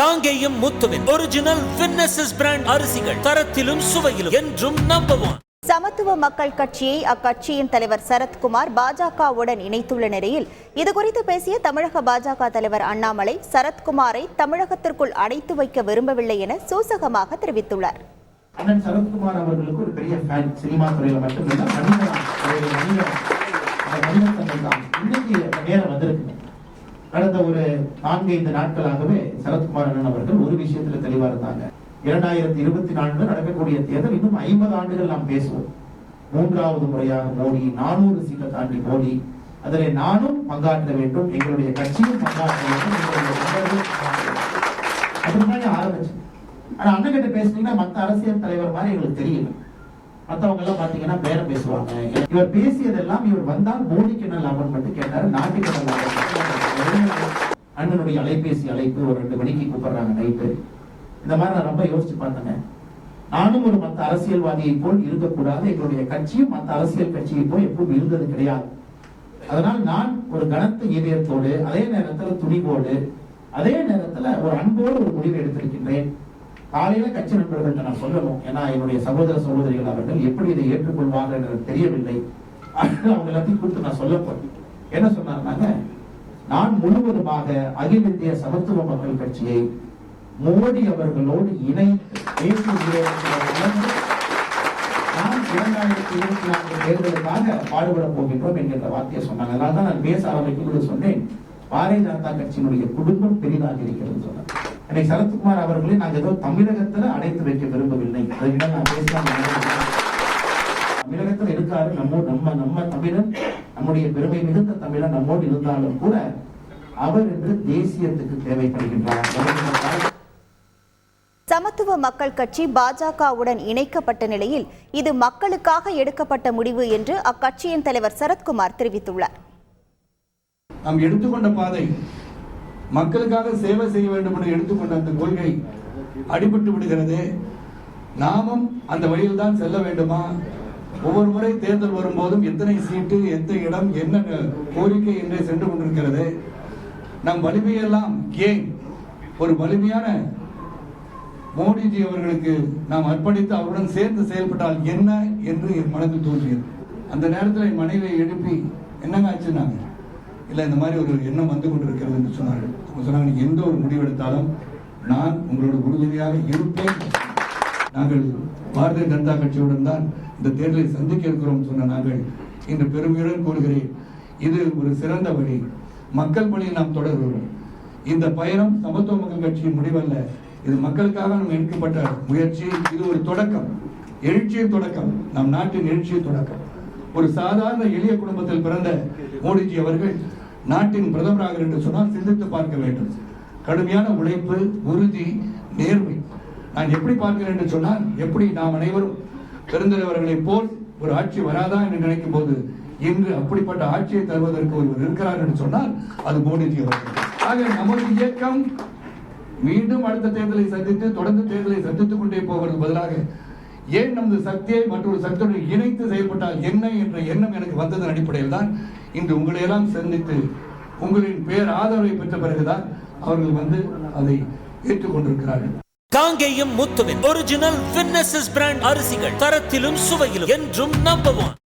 காங்கேயம் முத்துவின் original winners brand அரிசிகள் தரத்திலும் சுவையிலும் என்றும் நம்பர் ஒன் சமத்துவ மக்கள் கட்சியை அக்கட்சியின் தலைவர் சரத்குமார் பாஜகவுடன் இணைத்துள்ள நிலையில் இதுகுறித்து பேசிய தமிழக பாஜக தலைவர் அண்ணாமலை சரத்குமாரை தமிழகத்திற்குள் அடைத்து வைக்க விரும்பவில்லை என சூசகமாக தெரிவித்துள்ளார். அண்ணன் சரத்குமார் அவர்களுக்கு ஒரு பெரிய ஃபேன் சினிமா துறையில மட்டுமில்ல இன்னைக்கு நேரம் வந்திருக்கு கடந்த ஒரு நான்கு ஐந்து நாட்களாகவே சரத்குமார் அண்ணன் அவர்கள் ஒரு விஷயத்துல தெளிவா இருந்தாங்க. இரண்டாயிரத்தி இருபத்தி நான்கு நடக்கக்கூடிய தேர்தல் இன்னும் ஐம்பது ஆண்டுகள் நாம் பேசுவோம். மூன்றாவது முறையாக மோடி நானூறு சீட்டை தாண்டி மோடி அதில் நானும் பங்காற்ற வேண்டும் எங்களுடைய கட்சியும் பங்காற்ற வேண்டும் எங்களுடைய முன்னாடி ஆரம்பிச்சு. ஆனா அண்ணன் கிட்ட பேசுனீங்கன்னா மத்த அரசியல் தலைவர் மாதிரி எங்களுக்கு தெரியல. மற்றவங்க எல்லாம் பாத்தீங்கன்னா பேரம் பேசுவாங்க. இவர் பேசியதெல்லாம் இவர் வந்தால் மோடிக்கு என்ன லாபம் மட்டும் கேட்டாரு நாட்டுக்கு என்ன லாபம் அண்ணனுடைய அலைபேசி அழைப்பு ஒரு ரெண்டு மணிக்கு கூப்பிடுறாங்க நைட்டு இந்த மாதிரி நான் ரொம்ப யோசிச்சு பார்த்தேங்க. நானும் ஒரு மத்த அரசியல்வாதியை போல் இருக்கக்கூடாது. எங்களுடைய கட்சியும் மத்த அரசியல் கட்சியை போல் எப்பவும் இருந்தது கிடையாது. அதனால் நான் ஒரு கனத்த இதயத்தோடு அதே நேரத்துல துணிவோடு அதே நேரத்துல ஒரு அன்போடு ஒரு முடிவு எடுத்திருக்கின்றேன். காலையில கட்சி நண்பர்கள்ட்ட நான் சொல்லணும். ஏன்னா என்னுடைய சகோதர சகோதரிகள் அவர்கள் எப்படி இதை ஏற்றுக்கொள்வார்கள் என்று தெரியவில்லை. அவங்க எல்லாத்தையும் கூப்பிட்டு நான் சொல்ல போறேன். என்ன சொன்னாங்க நான் முழுவதுமாக அகில இந்திய சமத்துவ மக்கள் கட்சியை மோடி அவர்களோடு இணைத்து நான் இரண்டாயிரத்தி இருபத்தி நான்கு தேர்தலுக்காக பாடுபட போகின்றோம் என்கின்ற வார்த்தையை சொன்னாங்க. அதனால தான் நான் பேச ஆரம்பிக்கும் சொன்னேன். பாரதிய ஜனதா கட்சியினுடைய குடும்பம் பெரிதாக இருக்கிறது சொன்னார் இன்னைக்கு சரத்குமார் அவர்களை நாங்கள் ஏதோ தமிழகத்துல அடைத்து வைக்க விரும்பவில்லை. அதை விட நான் பேசலாம் தமிழகத்தில் இருக்காரு நம்ம நம்ம நம்ம தமிழன் நம்முடைய பெருமை மிகுந்த தமிழன் நம்மோடு இருந்தாலும் கூட அவர் என்று தேசியத்துக்கு தேவைப்படுகின்றார். சமத்துவ மக்கள் கட்சி பாஜகவுடன் இணைக்கப்பட்ட நிலையில் இது மக்களுக்காக எடுக்கப்பட்ட முடிவு என்று அக்கட்சியின் தலைவர் சரத்குமார் தெரிவித்துள்ளார். நாம் எடுத்துக்கொண்ட பாதை மக்களுக்காக சேவை செய்ய வேண்டும் என்று எடுத்துக்கொண்ட அந்த கொள்கை அடிபட்டு விடுகிறது. நாமும் அந்த வழியில் தான் செல்ல வேண்டுமா? ஒவ்வொரு முறை தேர்தல் வரும்போதும் எத்தனை சீட்டு எந்த இடம் என்ன கோரிக்கை என்றே சென்று கொண்டிருக்கிறது. நம் வலிமையெல்லாம் ஏன்? ஒரு வலிமையான மோடிஜி அவர்களுக்கு நாம் அர்ப்பணித்து அவருடன் சேர்ந்து செயல்பட்டால் என்ன என்று என் மனதில் தோன்றியது. அந்த நேரத்தில் என் மனைவியை எழுப்பி என்னங்க ஆச்சுன்னாங்க? இல்லை இந்த மாதிரி ஒரு எண்ணம் வந்து கொண்டிருக்கிறது என்று சொன்னார்கள். அவங்க சொன்னாங்க நீங்க எந்த ஒரு முடிவெடுத்தாலும் நான் உங்களோட உறுதுணையாக இருப்பேன். நாங்கள் பாரதிய ஜனதா கட்சியுடன் தான் இந்த தேர்தலை சந்திக்க இருக்கிறோம் சொன்ன நாங்கள் இன்று பெருமையுடன் கூறுகிறேன். இது ஒரு சிறந்த வழி. மக்கள் வழியில் நாம் தொடர்கிறோம். இந்த பயணம் சமத்துவ மக்கள் கட்சியின் முடிவல்ல. இது மக்களுக்காக நாம் எடுக்கப்பட்ட முயற்சி. இது ஒரு தொடக்கம். எழுச்சியின் தொடக்கம். நம் நாட்டின் எழுச்சியின் தொடக்கம். ஒரு சாதாரண எளிய குடும்பத்தில் பிறந்த மோடிஜி அவர்கள் நாட்டின் பிரதமராக என்று சொன்னால் சிந்தித்து பார்க்க வேண்டும். கடுமையான உழைப்பு உறுதி நேர்மை. நான் எப்படி பார்க்கிறேன் என்று சொன்னால் எப்படி நாம் அனைவரும் பெருந்தலைவர்களைப் போல் ஒரு ஆட்சி வராதா என்று நினைக்கும் போது இன்று அப்படிப்பட்ட ஆட்சியை தருவதற்கு ஒருவர் இருக்கிறார் என்று சொன்னால் அது மோடிஜி அவர்கள். ஆக நமது இயக்கம் மீண்டும் அடுத்த தேர்தலை சந்தித்து தொடர்ந்து தேர்தலை சந்தித்துக் கொண்டே போவதற்கு பதிலாக ஏன் நமது சக்தியை மற்றொரு சக்தியுடன் இணைத்து செயல்பட்டால் என்ன என்ற எண்ணம் எனக்கு வந்ததன் அடிப்படையில் தான் இன்று உங்களை எல்லாம் சந்தித்து உங்களின் பேர் ஆதரவை பெற்ற பிறகுதான் அவர்கள் வந்து அதை ஏற்றுக்கொண்டிருக்கிறார்கள். காங்கேயம் முத்துவின் ஒரிஜினல் வின்னசஸ் பிராண்ட் அரிசிகள் தரத்திலும் சுவையிலும் என்றும் நம்பவும்